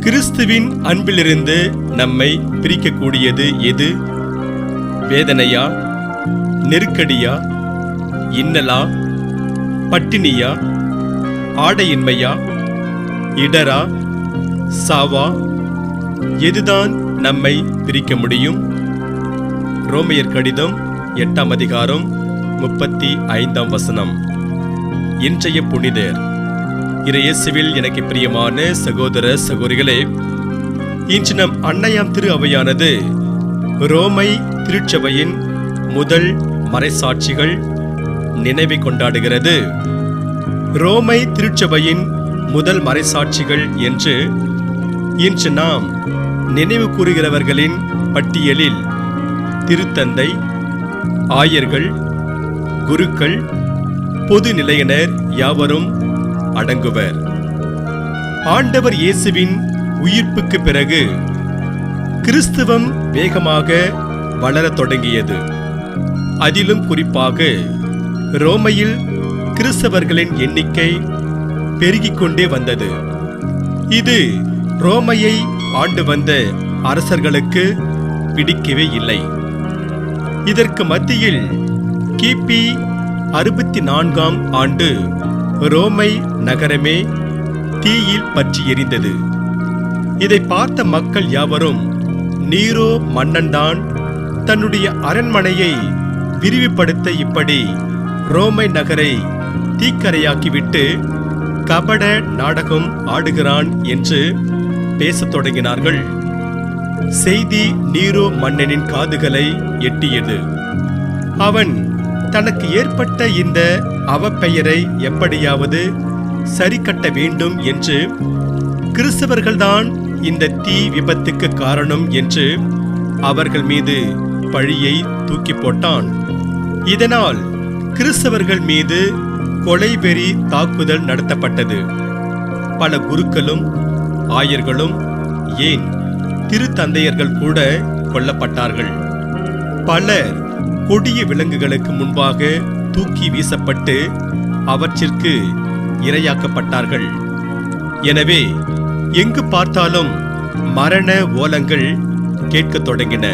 கிறிஸ்துவின் அன்பிலிருந்து நம்மை பிரிக்கக்கூடியது எது? வேதனையா? நெருக்கடியா? இன்னலா? பட்டினியா? ஆடையின்மையா? இடரா? சாவா? எதுதான் நம்மை பிரிக்க முடியும்? ரோமையர் கடிதம் எட்டாம் அதிகாரம் முப்பத்தி ஐந்தாம் வசனம். இன்றைய புனிதர். இறையேசுவில் எனக்கு பிரியமான சகோதர சகோதரிகளே இன்று நம் அன்னையாம் திரு அவையானது ரோமை திருச்சபையின் முதல் மறைசாட்சிகள் நினைவை கொண்டாடுகிறது. ரோமை திருச்சபையின் முதல் மறைசாட்சிகள் என்று இன்று நாம் நினைவு கூறுகிறவர்களின் பட்டியலில் திருத்தந்தை ஆயர்கள் குருக்கள் பொது நிலையினர் யாவரும் அடங்குவர். ஆண்டவர் இயேசுவின் உயிர்ப்புக்கு பிறகு கிறிஸ்துவம் வேகமாக வளரத் தொடங்கியது. அதிலும் குறிப்பாக ரோமையில் கிறிஸ்தவர்களின் எண்ணிக்கை பெருகிக் கொண்டே வந்தது. இது ரோமையை ஆண்டு வந்த அரசர்களுக்கு பிடிக்கவே இல்லை. இதற்கு மத்தியில் கிபி அறுபத்தி நான்காம் ஆண்டு ரோமை நகரமே தீயில் பற்றி எரிந்தது. இதை பார்த்த மக்கள் யாவரும் நீரோ மன்னன்தான் தன்னுடைய அரண்மனையை விரிவுபடுத்த இப்படி ரோமை நகரை தீக்கரையாக்கிவிட்டு கபட நாடகம் ஆடுகிறான் என்று பேசத் தொடங்கினார்கள். செய்தி நீரோ மன்னனின் காதுகளை எட்டியது. அவன் தனக்கு ஏற்பட்ட இந்த அவப்பெயரை எப்படியாவது சரி கட்ட வேண்டும் என்று கிறிஸ்தவர்கள்தான் இந்த தீ விபத்துக்கு காரணம் என்று அவர்கள் மீது பழியை தூக்கி போட்டான். இதனால் கிறிஸ்தவர்கள் மீது கொலைவெறி தாக்குதல் நடத்தப்பட்டது. பல குருக்களும் ஆயர்களும் ஏன் திருத்தந்தையர்கள் கூட கொல்லப்பட்டார்கள். பலர் கொடிய விலங்குகளுக்கு முன்பாக தூக்கி வீசப்பட்டு அவற்றிற்கு இரையாக்கப்பட்டார்கள். எனவே எங்கு பார்த்தாலும் மரண ஓலங்கள் கேட்கத் தொடங்கின.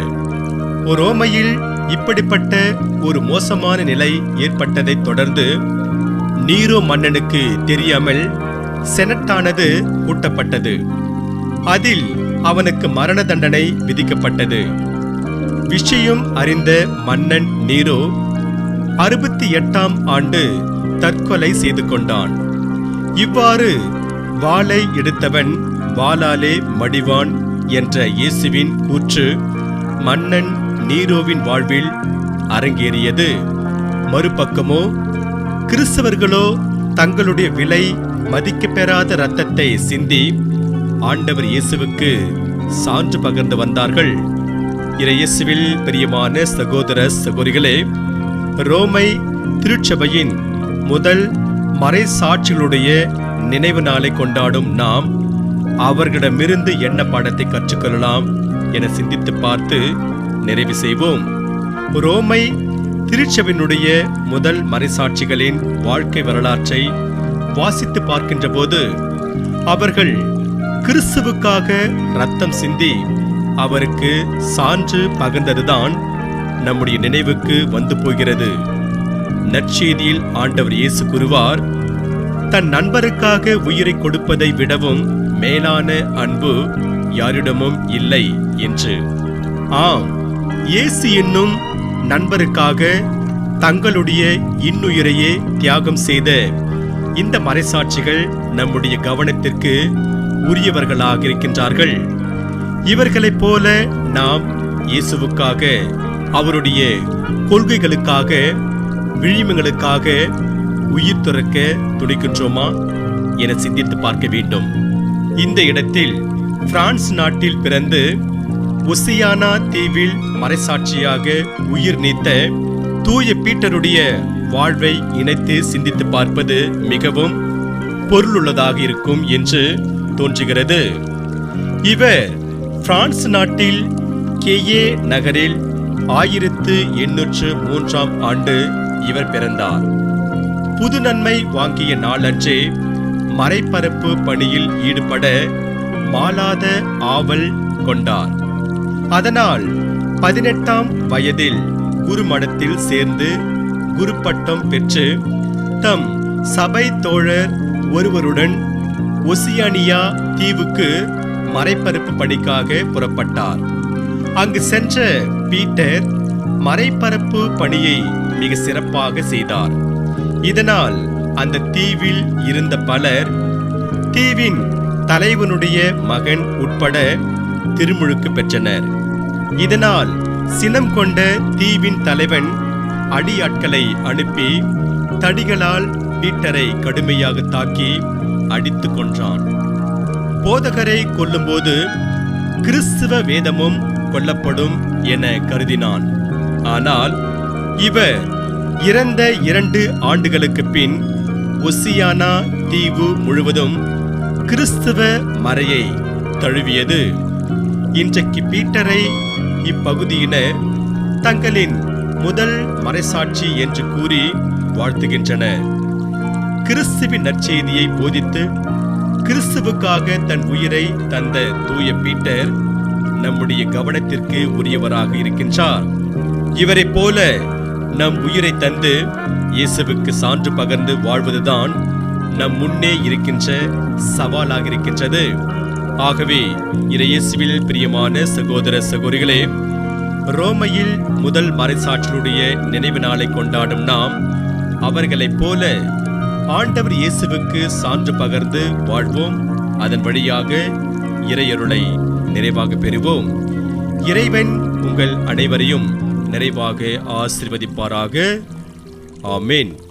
ரோமையில் இப்படிப்பட்ட ஒரு மோசமான நிலை ஏற்பட்டதைத் தொடர்ந்து நீரோ மன்னனுக்கு தெரியாமல் செனட்டானது கூட்டப்பட்டது. அதில் அவனுக்கு மரண தண்டனை விதிக்கப்பட்டது. விஷயம் அறிந்த மன்னன் நீரோ அறுபத்தி எட்டாம் ஆண்டு தற்கொலை செய்து கொண்டான். இவ்வாறு வாளை எடுத்தவன் வாளாலே மடிவான் என்ற இயேசுவின் கூற்று மன்னன் நீரோவின் வாழ்வில் அரங்கேறியது. மறுபக்கமோ கிறிஸ்தவர்களோ தங்களுடைய விலை மதிக்கப்பெறாத இரத்தத்தை சிந்தி ஆண்டவர் இயேசுவுக்கு சான்று பகிர்ந்து வந்தார்கள். இறையேசுவில் பிரியமான சகோதர சகோதரிகளே ரோமை திருச்சபையின் முதல் மறைசாட்சிகளுடைய நினைவு நாளை கொண்டாடும் நாம் அவர்களிடமிருந்து என்ன பாடத்தை கற்றுக்கொள்ளலாம் என சிந்தித்து பார்த்து நிறைவு செய்வோம். ரோமை திருச்சபையினுடைய முதல் மறைசாட்சிகளின் வாழ்க்கை வரலாற்றை வாசித்து பார்க்கின்ற போது அவர்கள் கிறிஸ்துவுக்காக ரத்தம் சிந்தி அவருக்கு சான்று பகிர்ந்ததுதான் நம்முடைய நினைவுக்கு வந்து போகிறது. நற்செய்தியில் ஆண்டவர் இயேசு கூறுவார் தன் நண்பருக்காக உயிரை கொடுப்பதை விடவும் மேலான அன்பு யாரிடமும் இல்லை என்று. ஆம் இயேசு என்னும் நண்பருக்காக தங்களுடைய இன்னுயிரையே தியாகம் செய்த இந்த மறைசாட்சிகள் நம்முடைய கவனத்திற்கு உரியவர்களாக இருக்கின்றார்கள். இவர்களைப் போல நாம் இயேசுவுக்காக அவருடைய கொள்கைகளுக்காக விழிமங்களுக்காக உயிர் துறக்க துடிக்கின்றோமா என சிந்தித்து பார்க்க வேண்டும். இந்த இடத்தில் பிரான்ஸ் நாட்டில் பிறந்து ஒசியானா தீவில் மறைசாட்சியாக உயிர் நீத்த தூய பீட்டருடைய வாழ்வை இணைத்து சிந்தித்து பார்ப்பது மிகவும் பொருளுள்ளதாக இருக்கும் என்று தோன்றுகிறது. இவர் பிரான்ஸ் நாட்டில் கேயே நகரில் ஆயிரத்து எண்ணூற்று மூன்றாம் ஆண்டு இவர் பிறந்தார். புது நன்மை வாங்கிய நாளன்றே மறைப்பரப்பு பணியில் ஈடுபட மாளாத ஆவல் கொண்டார். அதனால் பதினெட்டாம் வயதில் குருமடத்தில் சேர்ந்து குருப்பட்டம் பெற்று தம் சபை தோழர் ஒருவருடன் ஒசியானியா தீவுக்கு மறைப்பரப்பு பணிக்காக புறப்பட்டார். அங்கு சென்ற பீட்டர் மறைப்பரப்பு பணியை மிக சிறப்பாக செய்தார். இதனால் அந்த தீவில் இருந்த பலர் தீவின் தலைவனுடைய மகன் உட்பட திருமுழுக்கு பெற்றனர். இதனால் சினம் கொண்ட தீவின் தலைவன் அடியாட்களை அனுப்பி தடிகளால் பீட்டரை கடுமையாக தாக்கி அடித்து கொன்றான். போதகரை கொல்லும்போது கிறிஸ்துவ வேதமும் கொல்லப்படும் என கருதினான். ஆனால் இவர் இறந்த இரண்டு ஆண்டுகளுக்கு பின் ஒசியானா தீவு முழுவதும் கிறிஸ்துவ மறையை தழுவியது. இன்றைக்கு பீட்டரை இப்பகுதியினர் தங்களின் முதல் மறைசாட்சி என்று கூறி வாழ்த்துகின்றனர். கிறிஸ்துவின் நற்செய்தியை போதித்து கிறிஸ்துவுக்காக தன் உயிரை தந்த தூய பீட்டர் நம்முடைய கவனத்திற்கு உரியவராக இருக்கின்றார். இவரைப் போல நம் உயிரை தந்து இயேசுவுக்கு சான்று பகர்ந்து வாழ்வதுதான் நம் முன்னே இருக்கின்ற சவாலாக இருக்கின்றது. ஆகவே இறையேசுவில் பிரியமான சகோதர சகோதரிகளே ரோமையில் முதல் மறைசாற்றலுடைய நினைவு நாளை கொண்டாடும் நாம் அவர்களைப் போல ஆண்டவர் இயேசுவுக்கு சான்று பகர்ந்து வாழ்வோம். அதன் வழியாக இறையருளை நிறைவாக பெறுவோம். இறைவன் உங்கள் அனைவரையும் நிறைவாக ஆசிர்வதிப்பாராக. ஆமீன்.